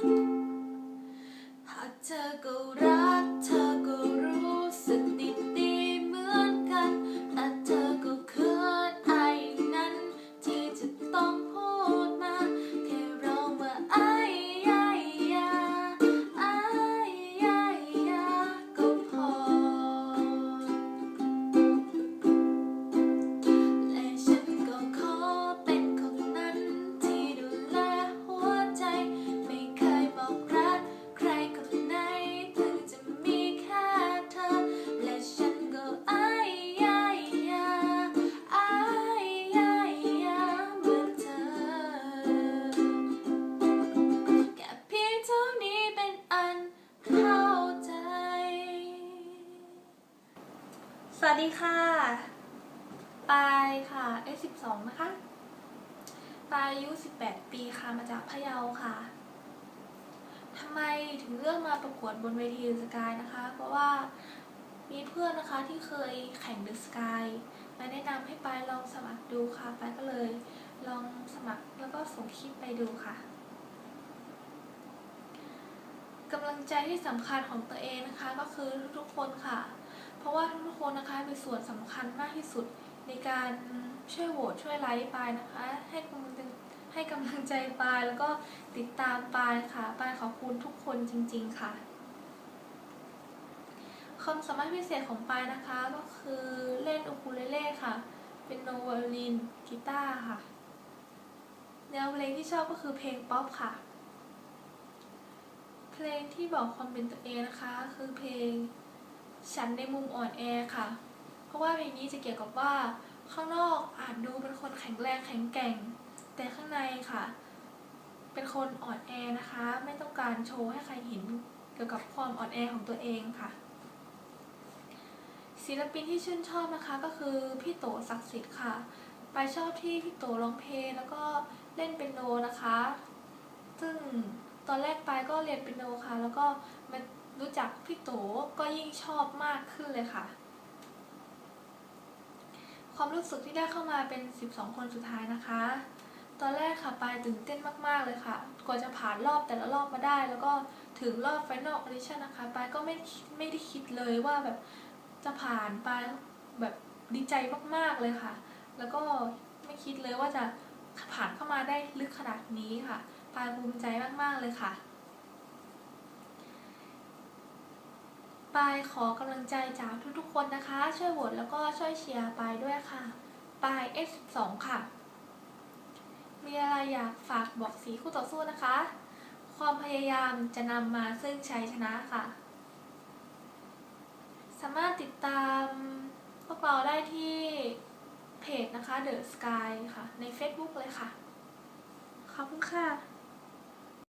หากเธอก็รัก สวัสดีค่ะ ปายค่ะ S12 นะคะ ปายอายุ 18 ปีค่ะ มาจากพะเยาค่ะ ทำไมถึงเลือกมาประกวดบนเวทีสกายนะคะ เพราะว่ามีเพื่อนนะคะที่เคยแข่งเดอะสกายมาแนะนำให้ปายลองสมัครดูค่ะ ปายก็เลยลองสมัครแล้วก็ส่งคลิปไปดูค่ะกำลังใจที่สำคัญของตัวเองนะคะก็คือทุกๆคนค่ะ เพราะว่าทุกคนนะคะเป็นส่วนสำคัญมากที่สุดในการช่วยโหวตช่วยไลค์ปายนะคะ ให้กำลังใจให้กำลังใจปายแล้วก็ติดตามปายค่ะปายขอบคุณทุกคนจริง ๆ ค่ะความสามารถพิเศษของปายนะคะก็คือเล่นอูคูเลเล่ค่ะ เป็นโนวโอลินกีตาร์ค่ะแนวเพลงที่ชอบก็คือเพลงป๊อปค่ะ เพลงที่บอกความเป็นตัวเองนะคะ คือเพลง ฉันในมุมอ่อนแอค่ะ เพราะว่าเพลงนี้จะเกี่ยวกับว่า ข้างนอกอาจดูเป็นคนแข็งแรงแข็งแกร่ง แต่ข้างในค่ะ เป็นคนอ่อนแอนะคะ ไม่ต้องการโชว์ให้ใครเห็นเกี่ยวกับความอ่อนแอของตัวเองค่ะ ศิลปินที่ชื่นชอบนะคะก็คือพี่โตศักดิ์สิทธิ์ค่ะ ไปชอบที่พี่โตร้องเพลงแล้วก็เล่นเปียโนนะคะ ซึ่งตอนแรกไปก็เรียนเปียโนค่ะ แล้วก็มา รู้จักพี่โตก็ยิ่งชอบมากขึ้นเลยค่ะ ความรู้สึกที่ได้เข้ามาเป็น 12 คนสุดท้ายนะคะ ตอนแรกค่ะปายตื่นเต้นมากๆเลยค่ะ กว่าจะผ่านรอบแต่ละรอบมาได้ แล้วก็ถึงรอบ Final Audition นะคะปายก็ไม่ไม่ได้คิดเลยว่าแบบจะผ่านไปายแบบดีใจมากๆเลยค่ะ แล้วก็ไม่คิดเลยว่าจะผ่านเข้ามาได้ลึกขนาดนี้ค่ะปายภูมิใจมากๆเลยค่ะ ปายขอกำลังใจจากทุกๆคนนะคะ ช่วยโหวตแล้วก็ช่วยเชียร์ปายด้วยค่ะ ปาย S2 ค่ะ มีอะไรอยากฝากบอกสีคู่ต่อสู้นะคะ ความพยายามจะนำมาซึ่งชัยชนะค่ะ สามารถติดตามพวกเราได้ที่เพจนะคะ The Sky ค่ะ ใน Facebook เลยค่ะ ขอบคุณค่ะ